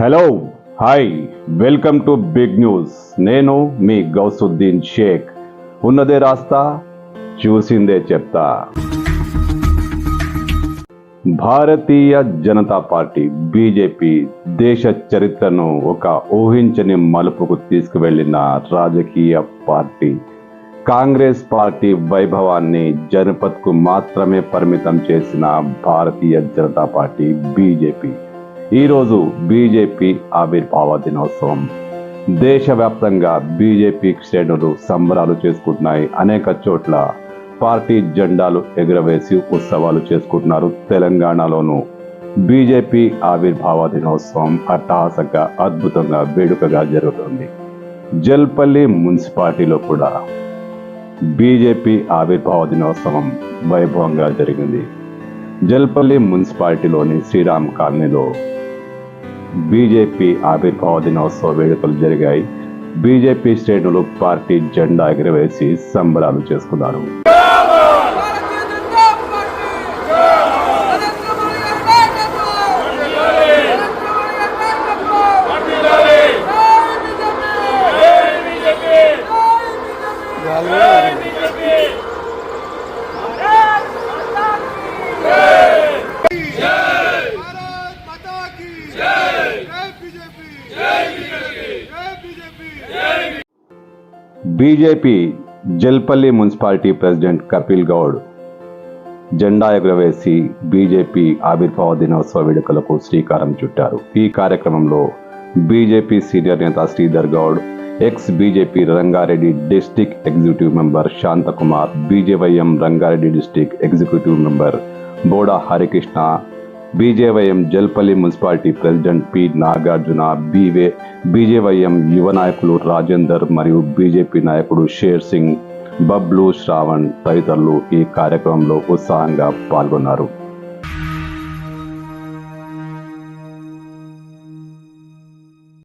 Hello hi welcome to big news నేను మీ గౌసుద్దీన్ షేక్. ఉన్నదే రాస్తా చూసిందే చెప్తా. భారతీయ జనతా పార్టీ బీజేపీ దేశ చరిత్రను ఒక ఊహించని మలుపుకు తీసుకువెళ్ళిన రాజకీయ పార్టీ. కాంగ్రెస్ పార్టీ వైభవాన్ని జనపథ్కు మాత్రమే పరిమితం చేసిన భారతీయ జనతా పార్టీ బీజేపీ. ఈరోజు బీజేపీ ఆవిర్భావ దినోత్సవం. దేశవ్యాప్తంగా బీజేపీ శ్రేణులు సంబరాలు చేసుకుంటున్నాయి. అనేక చోట్ల పార్టీ జెండాలు ఎగురవేసి ఉత్సవాలు చేసుకుంటున్నారు తెలంగాణలోనూ. బీజేపీ ఆవిర్భావ దినోత్సవం అట్టహాసంగా అద్భుతంగా వేడుకగా జరుగుతుంది. జల్పల్లి మున్సిపాలిటీలో కూడా బీజేపీ ఆవిర్భావ దినోత్సవం వైభవంగా జరిగింది. జల్పల్లి మున్సిపాలిటీలోని శ్రీరామ్ కాలనీలో బీజేపీ ఆవిర్భావ దినోత్సవ వేడుకలు జరిగాయి బీజేపీ శ్రేణులు పార్టీ జెండా ఎగురవేసి సంబరాలు చేసుకున్నారు Yeah. BJP Jalpally municipality president Kapil Goud జెండా ఎగురవేసి బీజేపీ ఆవిర్భావ దినోత్సవ వేడుకలకు శ్రీకారం చుట్టారు. ఈ కార్యక్రమంలో బీజేపీ సీనియర్ నేత Sridhar Goud ex BJP Rangareddy district executive member Shantakumar BJYM Rangareddy district executive member Boda Harikrishna BJYM Jalpally municipality president P Nagarjuna బీవే BJYM యువ నాయకులు రాజేందర్ మరియు బీజేపీ నాయకుడు షేర్ సింగ్ బబ్లు శ్రావణ్ తదితరులు ఈ కార్యక్రమంలో ఉత్సాహంగా పాల్గొన్నారు.